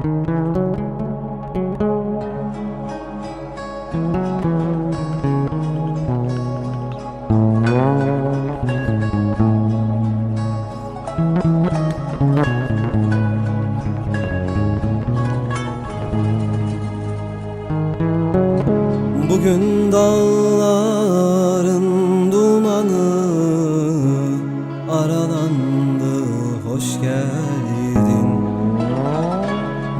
Bugün dağların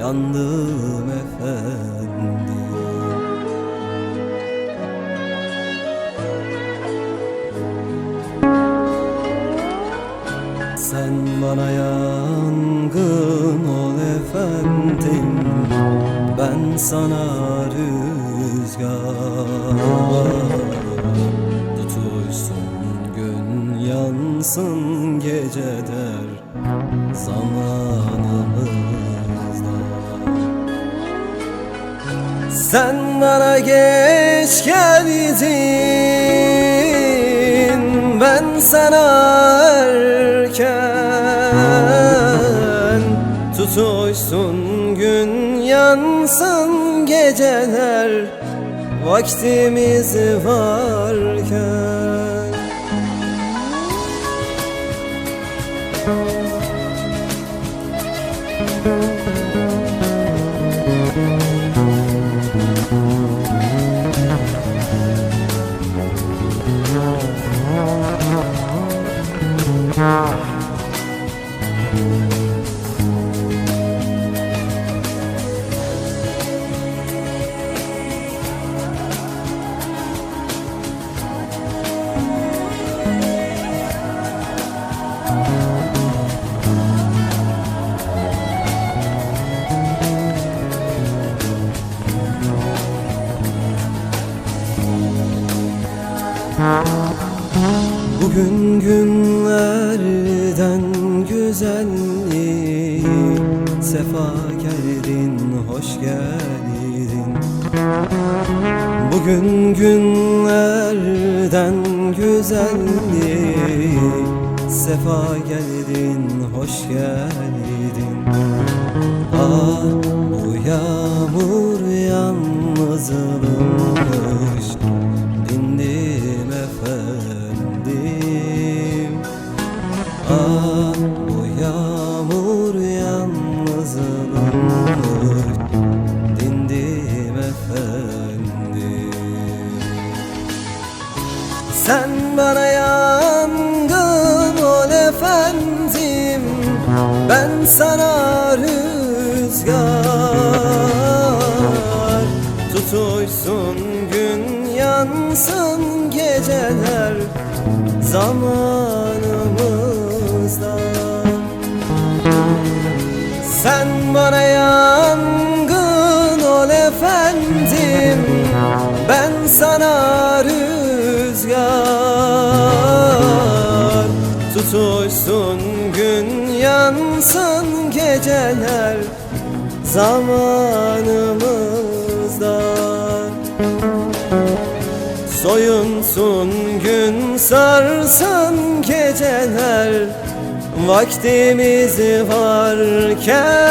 Yandım efendim. Sen bana yangın ol efendim. Ben sana rüzgar Tutuşsun gün yansın geceler. Zamanımızda Sen bana geç geldin Ben sana erken Tutuşsun gün yansın geceler Vaktimiz varken Mm-hmm. Bugün günlerden güzelliği Sefa geldin, hoş geldin. Bugün günlerden güzelliği Sefa geldin, hoş geldin. Ah bu yağmur yalnızlığmış Ah yağmur yalnızlığmış Dindim efendim. Sen bana yangın ol efendim. Ben sana rüzgar Tutuşsun gün yansın geceler. Zamanımızda bana yangın ol efendim. Ben sana rüzgar Tutuşsun gün yansın geceler Zamanımızdan Soyunsun gün sarsın geceler Vaktimiz varken